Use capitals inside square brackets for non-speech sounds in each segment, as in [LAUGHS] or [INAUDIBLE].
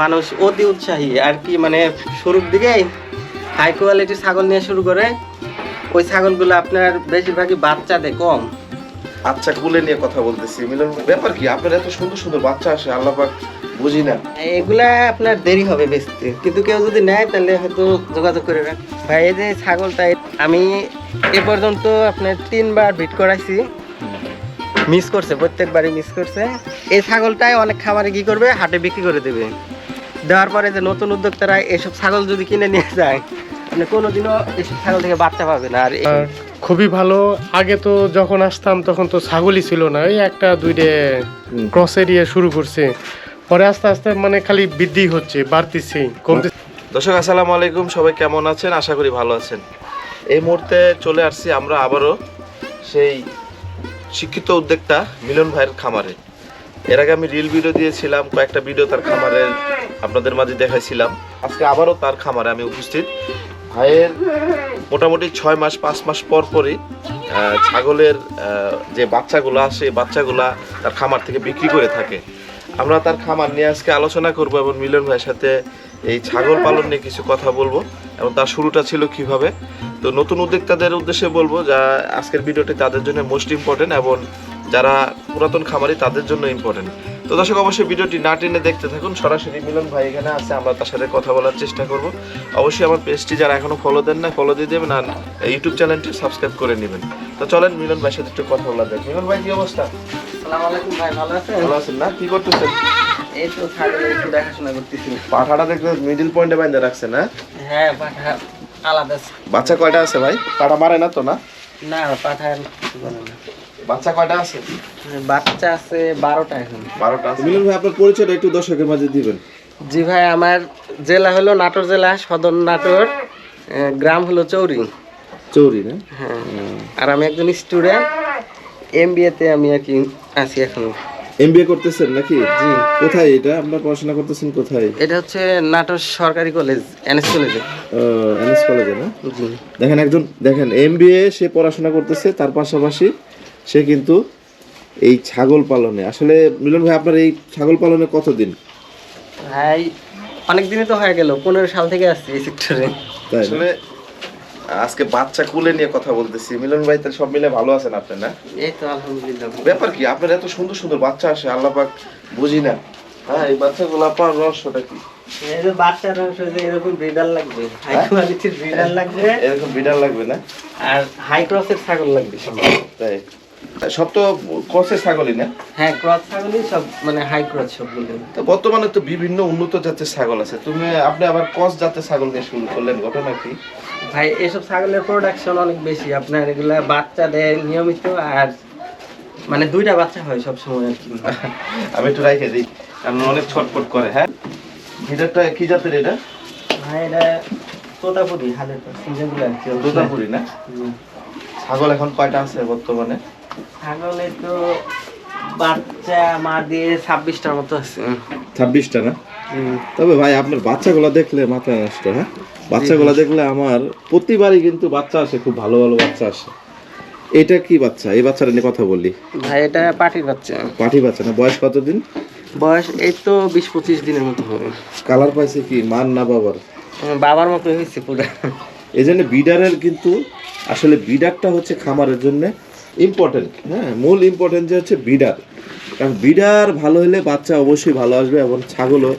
মানুষ অতি উৎসাহী। আর কি মানে শুরুর দিকে হাই কোয়ালিটির ছাগল নিয়ে শুরু করে ওই ছাগলগুলো আপনার বেশিরভাগই বাচ্চা দেয় কম। আচ্ছা কুলে নিয়ে কথা বলতেছি। মিলন ব্যাপার কি? আপনার এত সুন্দর সুন্দর বাচ্চা আসে আল্লাহ পাক বুঝি না। এগুলা আপনার দেরি হবে বেচতে। কিন্তু কেউ যদি নেয় তাহলে হয়তো যোগাযোগ করে রাখ ভাই এই যে ছাগলটা আমি এ পর্যন্ত আপনার তিনবার ভিট করাইছি। মিস করছে প্রত্যেকবারই মিস করছে। এই ছাগলটাই অনেক খামারে কি করবে? হাটে বিক্রি করে দেবে। দেওয়ার পরে যে নতুন উদ্যোক্তারা এসব ছাগল যদি কিনে নিয়ে যায় আপনি কোনোদিনও এসব ছাগল থেকে বাচ্চা পাবে না। আর খুবই ভালো। আগে তো যখন আসতাম তখন তো ছাগলই ছিল না। ওই একটা দুইটে। ক্রস এরিয়া শুরু করছে। পরে আস্তে আস্তে মানে খালি বৃদ্ধি হচ্ছে বাড়তিছে কমতে দর্শক আসসালামু আলাইকুম। সবাই কেমন আছেন? আশা করি ভালো আছেন। এই মুহূর্তে চলে আসছি আমরা আবারও সেই শিক্ষিত উদ্যোক্তা মিলন ভাইয়ের খামারে। এর আগে আমি রিল ভিডিও দিয়েছিলাম, কয়েকটা ভিডিও তার খামারে আপনাদের মাঝে দেখাইছিলাম। আজকে আবারও তার খামারে আমি উপস্থিত। ভাইয়ের মোটামুটি ছয় মাস, পাঁচ মাস পর পরই ছাগলের যে বাচ্চাগুলো আসে বাচ্চাগুলা তার খামার থেকে বিক্রি করে থাকে। আমরা তার খামার নিয়ে আজকে আলোচনা করব এবং মিলন ভাইয়ের সাথে এই ছাগল পালন নিয়ে কিছু কথা বলব এবং তার শুরুটা ছিল কীভাবে। তো নতুন উদ্যোক্তাদের উদ্দেশ্যে বলব, যা আজকের ভিডিওটি তাদের জন্য মোস্ট ইম্পর্টেন্ট এবং যারা পুরাতন খামারি তাদের জন্য ইম্পর্টেন্ট তো দর্শক অবশ্যই ভিডিওটি না টেনে দেখতে থাকুন। সরাসরি মিলন ভাই এখানে আছে আমরা তার সাথে কথা বলার চেষ্টা করব। অবশ্যই আমার পেজটি যারা এখনও ফলো দেন না ফলো দিয়ে দেবেন আর ইউটিউব চ্যানেলটি সাবস্ক্রাইব করে নেবেন। তো চলেন মিলন ভাইয়ের সাথে একটু কথা বলা যাক। মিলন ভাই কি অবস্থা? আসসালামু আলাইকুম ভাই ভালো আছেন? ভালো আছেন না? কি করতেছেন? এই তো ছাগলের একটু দেখাশোনা করতেছি। পাঠাটা দেখতে মিডিল পয়েন্টে বাইন্ধে না হ্যাঁ? পাঠা আলাদা বাচ্চা কয়টা আছে ভাই? পাঠা মারে না তো না? না পাঠার কিছু বলে না। বাচ্চা কয়টা আছে? বাচ্চা আছে বারোটা এখন। বারোটা মিলন ভাই আপনার পরিচয়টা একটু দর্শকের মাঝে দিবেন। জি ভাই আমার জেলা হলো নাটোর জেলা সদর নাটোর গ্রাম হলো চৌরি। চৌরি না? হ্যাঁ আর আমি একজন স্টুডেন্ট এম তে আমি আর কি আছি এখন। এমবিএ করতেছেন নাকি? জি। কোথায় এটা? আপনার পড়াশোনা করতেছেন কোথায়? এটা হচ্ছে নাটোর সরকারি কলেজ এনএস কলেজে। এনএস কলেজে না? জি। দেখেন একজন দেখেন এমবিএ সে পড়াশোনা করতেছে তার পাশাপাশি সে কিন্তু এই ছাগল পালনে। আসলে মিলন ভাই আপনার এই ছাগল পালনে কতদিন? ভাই অনেক দিনই তো হয়ে গেল পনেরো সাল থেকে আসছি এই সেক্টরে তাই আসলে আজকে বাচ্চা কুলে নিয়ে কথা বলতেছি। মিলন ভাই তার সব মিলে ভালো আছেন আপনি না? এই তো আলহামদুলিল্লাহ ব্যাপার কি আপনার এত সুন্দর সুন্দর বাচ্চা আসে আল্লাহ পাক বুঝি না। হ্যাঁ এই বাচ্চাগুলো আপনার রহস্যটা কি? এই যে বাচ্চার অংশ যে এরকম ব্রিডার লাগবে হাই কোয়ালিটির ব্রিডার লাগবে। এরকম বিড়াল লাগবে না? আর হাই ক্রসের ছাগল লাগবে তাই? সব তো ক্রসের ছাগলই না? হ্যাঁ ক্রস ছাগলই সব মানে হাই ক্রস সবগুলো তো বর্তমানে তো বিভিন্ন উন্নত জাতের ছাগল আছে। তুমি আপনি আবার ক্রস জাতের ছাগল নিয়ে শুরু করলেন ঘটনা কি? ভাই এসব ছাগলের প্রোডাকশন অনেক বেশি। আপনার এগুলা বাচ্চা দেয় নিয়মিত আর মানে দুইটা বাচ্চা হয় সব সময় আর কি। [LAUGHS] আমি একটু রাইখে দিই কারণ অনেক ছটফট করে হ্যাঁ? ভিতরটা কি জাতের এটা? ভাই এটা তোতাপুরি হাজার দুর্গাপুরি না? ছাগল এখন কয়টা আছে বর্তমানে? ছাগলের তো বাচ্চা মা দিয়ে ছাব্বিশটার মতো আছে। ছাব্বিশটা না? তবে ভাই আপনার বাচ্চাগুলো দেখলে মাথা নষ্ট হ্যাঁ? বাচ্চাগুলো দেখলে আমার প্রতিবারই কিন্তু বাচ্চা আসে খুব ভালো ভালো বাচ্চা আসে। এটা কি বাচ্চা? এই বাচ্চাটা নিয়ে কথা বললি ভাই এটা পাটির বাচ্চা। পাঠি বাচ্চা না? বয়স কতদিন? বয়স এই তো বিশ পঁচিশ দিনের মতো হবে। কালার পাইছে কি মান না বাবার? বাবার মতো হয়েছে পুরো। এই জন্য বিডারের কিন্তু আসলে বিডারটা হচ্ছে খামারের জন্য ইম্পর্টেন্ট হ্যাঁ মূল ইম্পর্টেন্ট যে হচ্ছে বিডার কারণ বিডার ভালো হলে বাচ্চা অবশ্যই ভালো আসবে এবং ছাগলও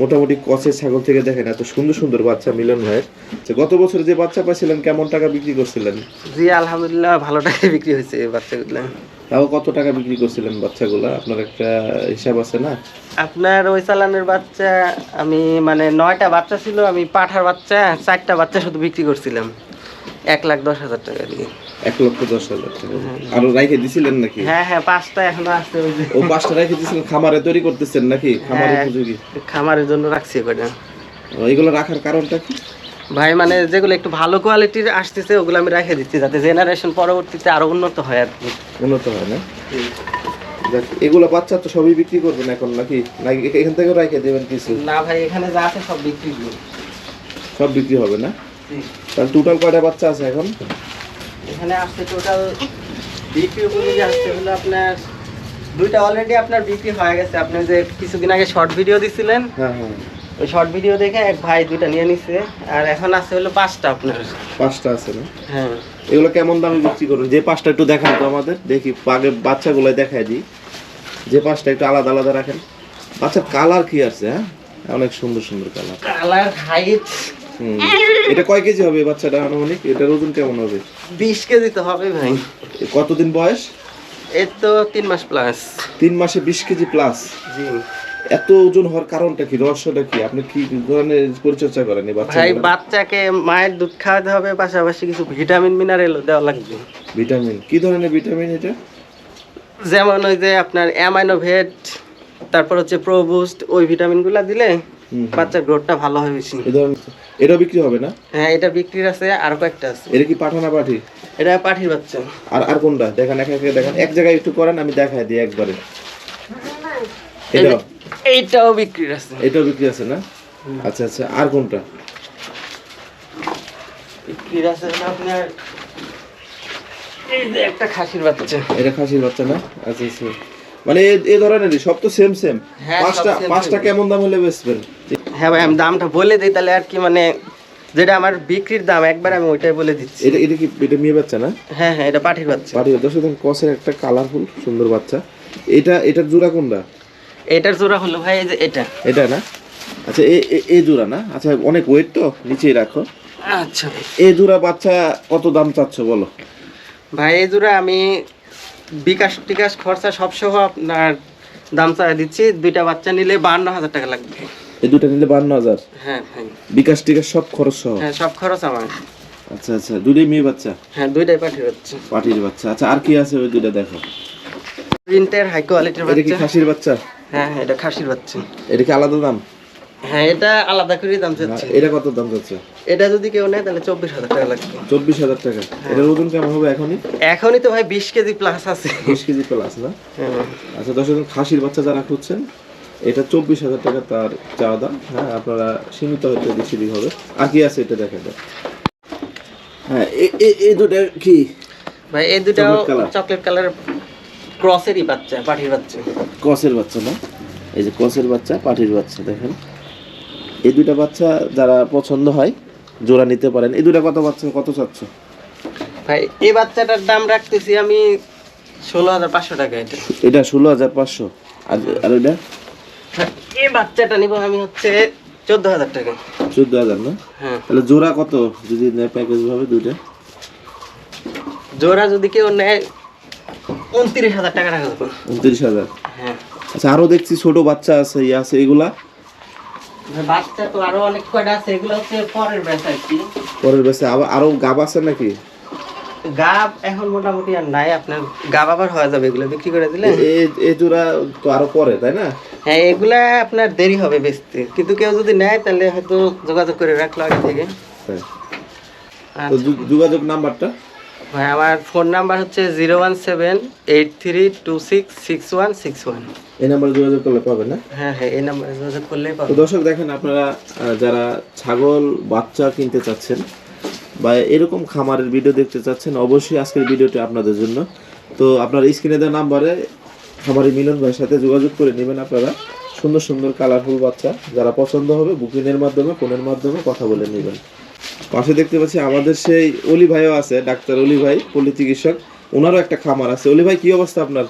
মোটামুটি কচের ছাগল থেকে দেখেন এত সুন্দর সুন্দর বাচ্চা মিলন ভাইয়ের তো গত বছর যে বাচ্চা পাইছিলেন কেমন টাকা বিক্রি করছিলেন? জি আলহামদুলিল্লাহ ভালো টাকায় বিক্রি হয়েছে বাচ্চাগুলো। তাও কত টাকা বিক্রি করছিলেন বাচ্চাগুলো? আপনার একটা হিসাব আছে না? আপনার ওই চালানের বাচ্চা আমি মানে নয়টা বাচ্চা ছিল আমি পাঠার বাচ্চা চারটা বাচ্চা শুধু বিক্রি করছিলাম। এক লাখ দশ হাজার টাকা দিয়ে। এক লক্ষ দশ হাজার টাকা। আরও রাইখে দিছিলেন নাকি? হ্যাঁ হ্যাঁ পাঁচটা এখনও আছে ওই যে। ও পাঁচটা রেখে দিছিলেন খামারে তৈরি করতেছেন নাকি? খামারে হ্যাঁ। উপযোগী। খামারের জন্য রাখছি কটা এগুলো রাখার কারণটা কি? ভাই মানে যেগুলো একটু ভালো কোয়ালিটির আসতেছে ওগুলো আমি রেখে দিচ্ছি যাতে জেনারেশন পরবর্তীতে আরও উন্নত হয় আর কি। উন্নত হয় না? এগুলো বাচ্চা তো সবই বিক্রি করবেন এখন নাকি? নাকি এখান থেকেও রাখে দেবেন কিছু? না ভাই এখানে যা আছে সব বিক্রি করি। সব বিক্রি হবে না। তাহলে টোটাল কয়টা বাচ্চা আছে এখন? এখানে আসছে টোটাল বিক্রি উপযোগী আসছে হলো আপনার দুইটা অলরেডি আপনার বিক্রি হয়ে গেছে। আপনি যে কিছুদিন আগে শর্ট ভিডিও দিছিলেন হ্যাঁ হ্যাঁ। ওই শর্ট ভিডিও দেখে এক ভাই দুইটা নিয়ে নিছে। আর এখন আছে হলো পাঁচটা আপনার। পাঁচটা আছে না? হ্যাঁ। এগুলো কেমন দামে বিক্রি করুন যে পাঁচটা একটু দেখান তো আমাদের দেখি আগে বাচ্চাগুলো দেখাই দিই। যে পাঁচটা একটু আলাদা আলাদা রাখেন। বাচ্চার কালার কি আছে হ্যাঁ? অনেক সুন্দর সুন্দর কালার কালার হাইট এটা কয় কেজি হবে বাচ্চাটা আনুমানিক? এটার ওজন কেমন হবে? বিশ কেজি তো হবে ভাই। কতদিন বয়স? এর তো তিন মাস প্লাস তিন মাসে বিশ কেজি প্লাস জি। এত ওজন হওয়ার কারণটা কি? রহস্যটা কি? আপনি কি ধরনের পরিচর্যা করেন বাচ্চা ভাই বাচ্চাকে মায়ের দুধ খাওয়াতে হবে পাশাপাশি কিছু ভিটামিন মিনারেল দেওয়া লাগবে। ভিটামিন কি ধরনের ভিটামিন এটা? যেমন ওই যে আপনার অ্যামাইনোভেট তারপর হচ্ছে প্রোবুস্ট ওই ভিটামিনগুলো দিলে। বাচ্চার গ্রোথটা ভালো হয় বেশি। এটা বিক্রি হবে না? হ্যাঁ এটা বিক্রির আছে আর কয়েকটা আছে। এটা কি পাঠানা পাঠি? এটা পাঠির বাচ্চা। আর আর কোনটা? দেখান একা একা দেখান এক জায়গায় একটু করেন আমি দেখাই দিই একবারে। এটা এইটাও বিক্রির আছে। এটাও বিক্রি আছে না? আচ্ছা আচ্ছা আর কোনটা? বিক্রির আছে না আপনার? এই যে একটা খাসির বাচ্চা। এটা খাসির বাচ্চা না? আচ্ছা আচ্ছা। মানে এ- ধরনের সব তো সেম সেম হ্যাঁ, সব পাঁচটা পাঁচটা কেমন দাম হলে বেচবেন? হ্যাঁ ভাই আমি দামটা বলে দিই তাহলে আর কি মানে যেটা আমার বিক্রির দাম একবার আমি ওইটাই বলে দিচ্ছি। এটা এটা কি এটা মেয়ে বাচ্চা না? হ্যাঁ হ্যাঁ এটা পাঠির বাচ্চা। পাটি দর্শক দেখেন কসের একটা কালারফুল সুন্দর বাচ্চা। এটা এটার জোড়া কোনটা? এটার জোড়া হলো ভাই এই যে এটা। এটা না? আচ্ছা এ এ- এই জোড়া না? আচ্ছা অনেক ওয়েট তো নিচেই রাখো। আচ্ছা এই জোড়া বাচ্চা কত দাম চাচ্ছ বলো? ভাই এই জোড়া আমি বিকাশ টিকাশ খরচা সব সহ আপনার দাম চা দিচ্ছি। দুইটা বাচ্চা নিলে বান্ন হাজার টাকা লাগবে। এই দুটা নিলে বান্ন হাজার হ্যাঁ। ভাই বিকাশ টিকাশ সব খরচ সহ? হ্যাঁ সব খরচ আমার। আচ্ছা আচ্ছা। দুটোই মেয়ে বাচ্চা? হ্যাঁ দুইটাই পাঠিয়ে হচ্ছে পাটির বাচ্চা। আচ্ছা আর কি আছে ওই দুইটা দেখো প্রিন্টের হাই কোয়ালিটির বাচ্চা এটা কি খাসির বাচ্চা? হ্যাঁ হ্যাঁ এটা খাসির বাচ্চা। এটা কি আলাদা দাম? হ্যাঁ এটা আলাদা করে দাম চাচ্ছি এটা কত দাম যাচ্ছে? এটা যদি কেউ নেয় তাহলে চব্বিশ হাজার টাকা লাগবে। চব্বিশ হাজার টাকা। এটার ওজন কেমন হবে এখনই? এখনই তো ভাই বিশ কেজি প্লাস আছে। বিশ কেজি প্লাস না? হ্যাঁ। আচ্ছা দশ হাজার খাসির বাচ্চা যারা খুঁজছেন এটা চব্বিশ হাজার টাকা তার চাওয়া দাম। হ্যাঁ আপনারা সীমিত হয়তো বেশি দিক হবে। আর কি আছে এটা দেখা যায় হ্যাঁ এই দুটা কি? ভাই এই দুটাও চকলেট কালার ক্রসেরই বাচ্চা পাঠির বাচ্চা। কসের বাচ্চা না? এই যে কসের বাচ্চা পাটির বাচ্চা দেখেন। এই দুইটা বাচ্চা যারা পছন্দ হয় জোড়া নিতে পারেন। এই দুটা কত বাচ্চা কত চাচ্ছ? ভাই এই বাচ্চাটার দাম রাখতেছি আমি ষোলো হাজার পাঁচশো টাকা এটা। এটা ষোলো হাজার পাঁচশো। আর আর ওইটা? ভাই, এই বাচ্চাটা নিব আমি হচ্ছে চোদ্দ হাজার টাকা। চোদ্দ হাজার না? হ্যাঁ। তাহলে জোড়া কত যদি নেয় প্যাকেজ ভাবে দুইটা? জোড়া যদি কেউ নেয় উনত্রিশ হাজার টাকা রাখা উনত্রিশ হাজার। হ্যাঁ। আচ্ছা আরও দেখছি ছোট বাচ্চা আছে ইয়ে আছে এগুলা। বাচ্চা তো আরও অনেক কয়টা আছে এগুলো হচ্ছে পরের ব্যাচ আর কি। পরের আবার আরও গাব আছে নাকি? গাব এখন মোটামুটি আর নাই আপনার গাব আবার হয়ে যাবে এগুলো বিক্রি করে দিলে? এই জোড়া তো আরও পরে তাই না? হ্যাঁ এগুলা আপনার দেরি হবে বেচতে। কিন্তু কেউ যদি নেয় তাহলে হয়তো যোগাযোগ করে রাখল আগে থেকে। হ্যাঁ। আচ্ছা। যোগাযোগ নাম্বারটা? ভাই আমার ফোন নাম্বার হচ্ছে zero one seven eight three two six six one six one. এই নাম্বারে যোগাযোগ করলে পাবেন না? হ্যাঁ হ্যাঁ এই নাম্বারে যোগাযোগ করলেই তো পাবো দর্শক দেখেন আপনারা যারা ছাগল বাচ্চা কিনতে চাচ্ছেন বা এরকম খামারের ভিডিও দেখতে চাচ্ছেন অবশ্যই আজকের ভিডিওটি আপনাদের জন্য। তো আপনার স্ক্রিনে দেওয়া নাম্বারে খামারি মিলন ভাইয়ের সাথে যোগাযোগ করে নেবেন আপনারা। সুন্দর সুন্দর কালারফুল বাচ্চা। যারা পছন্দ হবে বুকিংয়ের মাধ্যমে ফোনের মাধ্যমে কথা বলে নেবেন। পাশে দেখতে পাচ্ছি আমাদের সেই অলি ভাইও আছে ডাক্তার অলি ভাই পল্লী চিকিৎসক। ওনারও একটা খামার আছে। অলি ভাই কি অবস্থা আপনার?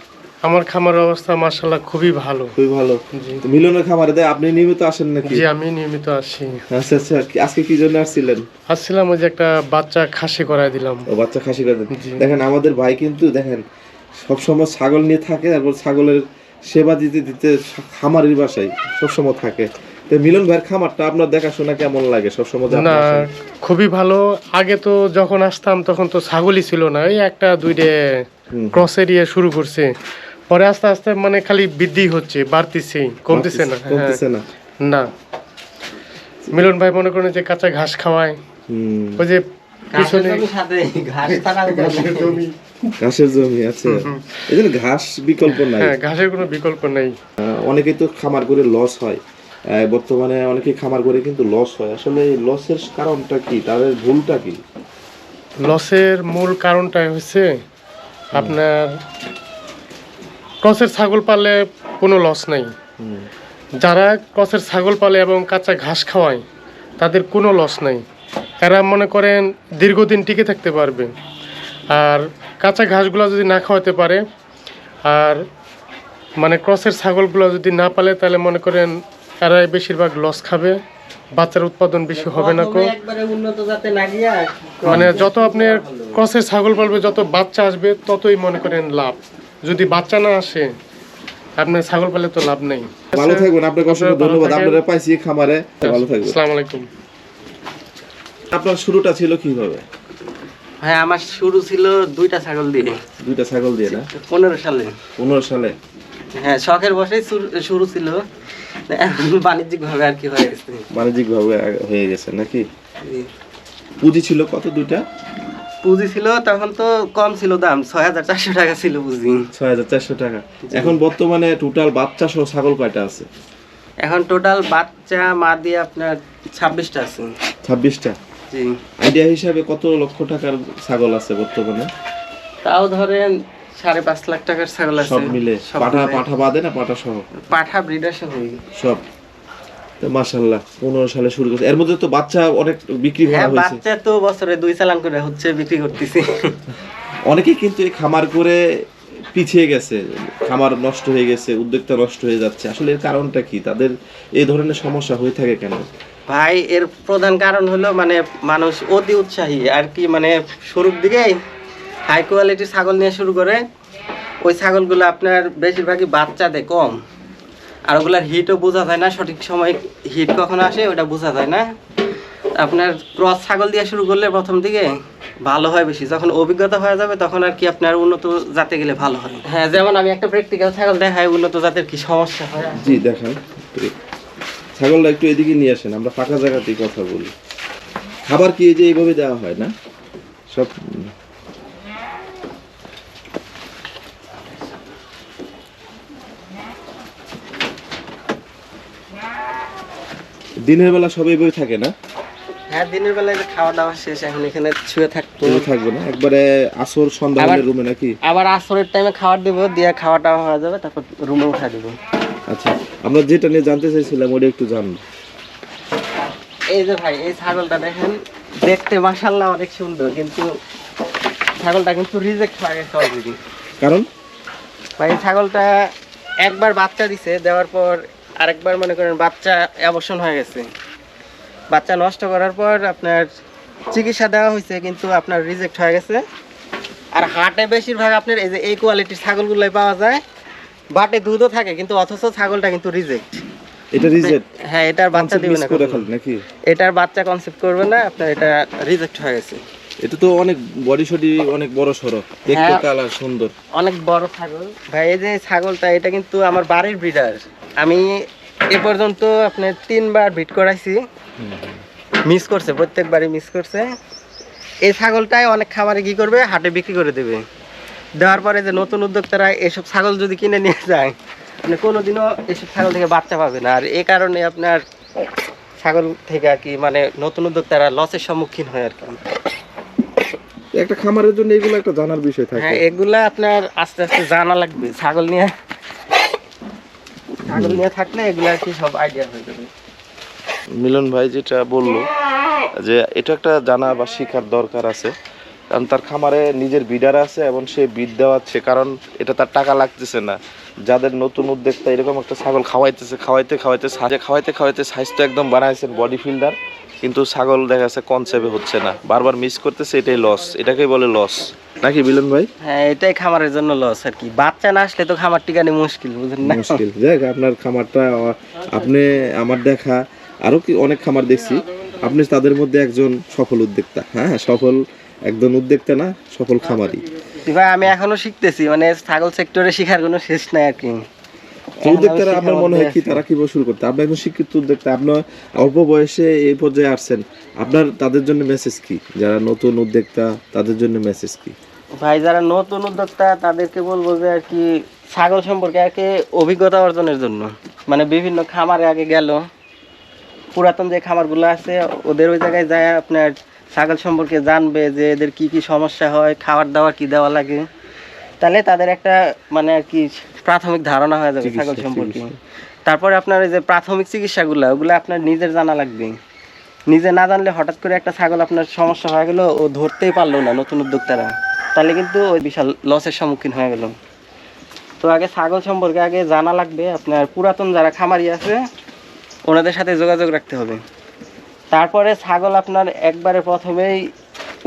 আমার খামারের অবস্থা মার্শাল্লাহ খুবই ভালো। খুবই ভালো। জি। তো মিলনের খামারে দেয় আপনি নিয়মিত আসেন নাকি? জি আমি নিয়মিত আসি। আচ্ছা আচ্ছা। আজকে কি জন্য আসছিলেন? আসছিলাম ওই যে একটা বাচ্চা খাসি করাই দিলাম। ও বাচ্চা খাসি করে দেখেন আমাদের ভাই কিন্তু দেখেন সবসময় ছাগল নিয়ে থাকে তারপর ছাগলের সেবা দিতে দিতে খামারের বাসায় সবসময় থাকে। তো মিলন ভাইয়ের খামারটা আপনার দেখাশোনা কেমন লাগে? সবসময় না খুবই ভালো। আগে তো যখন আসতাম তখন তো ছাগলই ছিল না। এই একটা দুইটে। ক্রস এরিয়া শুরু করছে। পরে আস্তে আস্তে মানে খালি বৃদ্ধি হচ্ছে বাড়তিছে কমতেছে না। হ্যাঁ, কমতেছে না। না। মিলন ভাই মনে করেন যে কাঁচা ঘাস খাওয়ায়। হুম। ওই যে ঘাসের পিছনে সাথে ঘাস ছাড়া [LAUGHS] ঘাসের জমি। আছে এই ঘাস বিকল্প নাই। হ্যাঁ ঘাসের কোনো বিকল্প নেই। অনেকেই তো খামার করে লস হয়। বর্তমানে অনেকে খামার করে কিন্তু লস হয়। আসলে এই লসের কারণটা কি? তাদের ভুলটা কি? লসের মূল কারণটা হচ্ছে আপনার ক্রসের ছাগল পালে কোনো লস নাই। যারা ক্রসের ছাগল পালে এবং কাঁচা ঘাস খাওয়ায় তাদের কোনো লস নাই। এরা মনে করেন দীর্ঘদিন টিকে থাকতে পারবে। আর কাঁচা ঘাসগুলো যদি না খাওয়াতে পারে আর মানে ক্রসের ছাগলগুলো যদি না পালে তাহলে মনে করেন এরা বেশিরভাগ লস খাবে বাচ্চার উৎপাদন বেশি হবে না কো। মানে যত আপনি ক্রসের ছাগল পালবে যত বাচ্চা আসবে ততই মনে করেন লাভ। যদি বাচ্চা না আসে আপনার ছাগল পালে তো লাভ নেই। ভালো থাকবেন আপনাকে অসংখ্য ধন্যবাদ। আপনারা পাইছি খামারে ভালো থাকবেন। আসসালামু আলাইকুম। আপনার শুরুটা ছিল কীভাবে? ভাই আমার শুরু ছিল দুইটা ছাগল দিয়ে। দুইটা ছাগল দিয়ে না? পনেরো সালে। পনেরো সালে? হ্যাঁ শখের বসেই শুরু ছিল। [LAUGHS] বাণিজ্যিক ভাবে আর কি হয়ে গেছে। বাণিজ্যিক ভাবে হয়ে গেছে নাকি? পুঁজি ছিল কত দুইটা? পুঁজি ছিল তখন তো কম ছিল দাম ছয় হাজার চারশো টাকা ছিল পুঁজি। ছয় হাজার চারশো টাকা। এখন বর্তমানে টোটাল বাচ্চা সহ ছাগল কয়টা আছে? এখন টোটাল বাচ্চা মা দিয়ে আপনার ছাব্বিশটা আছে। ছাব্বিশটা? জি। আইডিয়া হিসাবে কত লক্ষ টাকার ছাগল আছে বর্তমানে? তাও ধরেন সাড়ে পাঁচ লাখ টাকার ছাগল আছে। সব মিলে। পাঠা পাঠা বাদে না পাঠা সহ? পাঠা ব্রিডার সহ সব। মাশাল্লাহ পনেরো সালে শুরু করছে। এর মধ্যে তো বাচ্চা অনেক বিক্রি করা হ্যাঁ হয়েছে। বাচ্চা তো বছরে দুই চালান করে হচ্ছে বিক্রি করতেছি। [LAUGHS] অনেকেই কিন্তু এই খামার করে পিছিয়ে গেছে। খামার নষ্ট হয়ে গেছে উদ্যোক্তা নষ্ট হয়ে যাচ্ছে। আসলে এর কারণটা কি? তাদের এই ধরনের সমস্যা হয়ে থাকে কেন? ভাই এর প্রধান কারণ হলো মানে মানুষ অতি উৎসাহী। আর কি মানে শুরুর দিকে হাই কোয়ালিটির ছাগল নিয়ে শুরু করে ওই ছাগলগুলো আপনার বেশিরভাগই বাচ্চা দেয় কম। আর ওগুলার হিটও বোঝা যায় না সঠিক সময় হিট কখন আসে ওটা বোঝা যায় না। আপনার ক্রস ছাগল দিয়ে শুরু করলে প্রথম দিকে ভালো হয় বেশি। যখন অভিজ্ঞতা হয়ে যাবে তখন আর কি আপনার উন্নত জাতে গেলে ভালো হয়। হ্যাঁ যেমন আমি একটা প্র্যাকটিক্যাল ছাগল দেখাই উন্নত জাতের কি সমস্যা হয়? জি দেখান। ছাগলটা একটু এদিকে নিয়ে আসেন আমরা ফাঁকা জায়গাতেই কথা বলি। খাবার কি এই যে এইভাবে দেওয়া হয় না? সব দিনের বেলা সব এইভাবে থাকে না? হ্যাঁ দিনের বেলায় যে খাওয়া দাওয়া শেষ এখন এখানে শুয়ে থাকতো। থাকবে না? একবারে আসর সন্ধ্যা রুমে নাকি? আবার আসরের টাইমে খাবার দিব দিয়ে খাওয়া টাওয়া হয়ে যাবে তারপর রুমে উঠা দিব। আচ্ছা আমরা যেটা নিয়ে জানতে চাইছিলাম ওটা একটু জানব এই যে ভাই এই ছাগলটা দেখেন দেখতে মাসাল্লাহ অনেক সুন্দর কিন্তু ছাগলটা কিন্তু রিজেক্ট হয়ে গেছে অলরেডি কারণ? ভাই ছাগলটা একবার বাচ্চা দিছে দেওয়ার পর আরেকবার মনে করেন বাচ্চা অ্যাবর্শন হয়ে গেছে। বাচ্চা নষ্ট করার পর আপনার চিকিৎসা দেওয়া হয়েছে কিন্তু আপনার রিজেক্ট হয়ে গেছে। আর হাটে বেশিরভাগ আপনার এই যে এই কোয়ালিটির ছাগলগুলোই পাওয়া যায়। বাটে দুধও থাকে কিন্তু অথচ ছাগলটা কিন্তু রিজেক্ট এটা রিজেক্ট হ্যাঁ এটার বাচ্চা দিবে না নাকি? এটার বাচ্চা কনসেপ্ট করবে না আপনার এটা রিজেক্ট হয়ে গেছে। এটা তো অনেক বডি সডি অনেক বড় সড়ো দেখতে হ্যাঁ। কালার সুন্দর। অনেক বড় ছাগল। ভাই এই যে ছাগলটা এটা কিন্তু আমার বাড়ির ব্রিডার আমি এ পর্যন্ত আপনার তিনবার ভিট করাইছি। মিস করছে প্রত্যেকবারই মিস করছে। এই ছাগলটাই অনেক খামারে কি করবে? হাটে বিক্রি করে দেবে। দেওয়ার পরে যে নতুন উদ্যোক্তারা এসব ছাগল যদি কিনে নিয়ে যায় মানে কোনোদিনও এসব ছাগল থেকে বাচ্চা পাবে না। আর এ কারণে আপনার ছাগল থেকে আর কি মানে নতুন উদ্যোক্তারা লসের সম্মুখীন হয় আর কি। একটা খামারের জন্য এগুলো একটা জানার বিষয় থাকে। হ্যাঁ এগুলা আপনার আস্তে আস্তে জানা লাগবে। ছাগল নিয়ে ছাগল নিয়ে থাকলে এগুলো আর কি সব আইডিয়া হয়ে যাবে। মিলন ভাই যেটা বলল, যে এটা একটা জানা বা শেখার দরকার আছে। কারণ তার খামারে নিজের বিডার আছে এবং সে বিড দেওয়াচ্ছে, কারণ এটা তার টাকা লাগতেছে না। যাদের নতুন উদ্যোক্তা এরকম একটা ছাগল খাওয়াইতেছে, খাওয়াইতে খাওয়াইতে সাজে, খাওয়াইতে খাওয়াইতে স্বাস্থ্য একদম বানাইছেন বডি ফিল্ডার কিন্তু ছাগল দেখা যাচ্ছে কনসেপ্টে হচ্ছে না। বারবার মিস করতেছে এটাই লস এটাকেই বলে লস নাকি মিলন ভাই? হ্যাঁ এটাই খামারের জন্য লস আর কি। বাচ্চা না আসলে তো খামার টিকানি মুশকিল বুঝেন না? মুশকিল। যাক আপনার খামারটা আপনি আমার দেখা আরও কি অনেক খামার দেখছি। আপনি তাদের মধ্যে একজন সফল উদ্যোক্তা। হ্যাঁ সফল একজন উদ্যোক্তা না সফল খামারি। ভাই আমি এখনও শিখতেছি মানে ছাগল সেক্টরে শেখার কোনো শেষ নাই আর কি। তো উদ্যোক্তারা আপনার মনে হয় কি তারা কীভাবে শুরু করতে? আপনি একজন শিক্ষিত উদ্যোক্তা আপনার অল্প বয়সে এই পর্যায়ে আসছেন আপনার তাদের জন্য মেসেজ কি? যারা নতুন উদ্যোক্তা তাদের জন্য মেসেজ কি? ভাই যারা নতুন উদ্যোক্তা তাদেরকে বলব যে আর কি ছাগল সম্পর্কে আর কি অভিজ্ঞতা অর্জনের জন্য। মানে বিভিন্ন খামারে আগে গেল পুরাতন যে খামারগুলো আছে ওদের ওই জায়গায় যায় আপনার ছাগল সম্পর্কে জানবে যে এদের কি কি সমস্যা হয় খাবার দাবার কি দেওয়া লাগে। তাহলে তাদের একটা মানে আর কি প্রাথমিক ধারণা হয়ে যাবে ছাগল সম্পর্কে। তারপরে আপনার এই যে প্রাথমিক চিকিৎসাগুলো ওগুলো আপনার নিজের জানা লাগবে। নিজে না জানলে হঠাৎ করে একটা ছাগল আপনার সমস্যা হয়ে গেল ও ধরতেই পারল না নতুন উদ্যোক্তারা। তাহলে কিন্তু ওই বিশাল লসের সম্মুখীন হয়ে গেল। তো আগে ছাগল সম্পর্কে আগে জানা লাগবে আপনার পুরাতন যারা খামারি আছে ওনাদের সাথে যোগাযোগ রাখতে হবে। তারপরে ছাগল আপনার একবারে প্রথমেই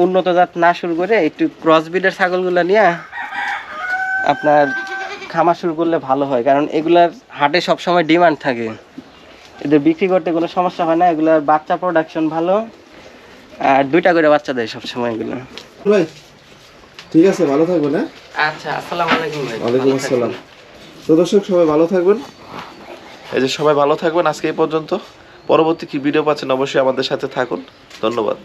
উন্নত জাত না শুরু করে একটু ক্রস ব্রিডের ছাগলগুলো নিয়ে আপনার খামার শুরু করলে ভালো হয় কারণ এগুলার হাটে সবসময় ডিমান্ড থাকে। এদের বিক্রি করতে কোনো সমস্যা হয় না এগুলার বাচ্চা প্রোডাকশন ভালো আর দুইটা করে বাচ্চা দেয় সবসময় এগুলো। ঠিক আছে ভালো থাকবেন হ্যাঁ? আচ্ছা আসসালামু আলাইকুম ভাই। ওয়ালাইকুম আসসালাম। তো দর্শক সবাই ভালো থাকবেন? এই যে সবাই ভালো থাকবেন আজকে এই পর্যন্ত। পরবর্তী কি ভিডিও পাচ্ছেন অবশ্যই আমাদের সাথে থাকুন। ধন্যবাদ।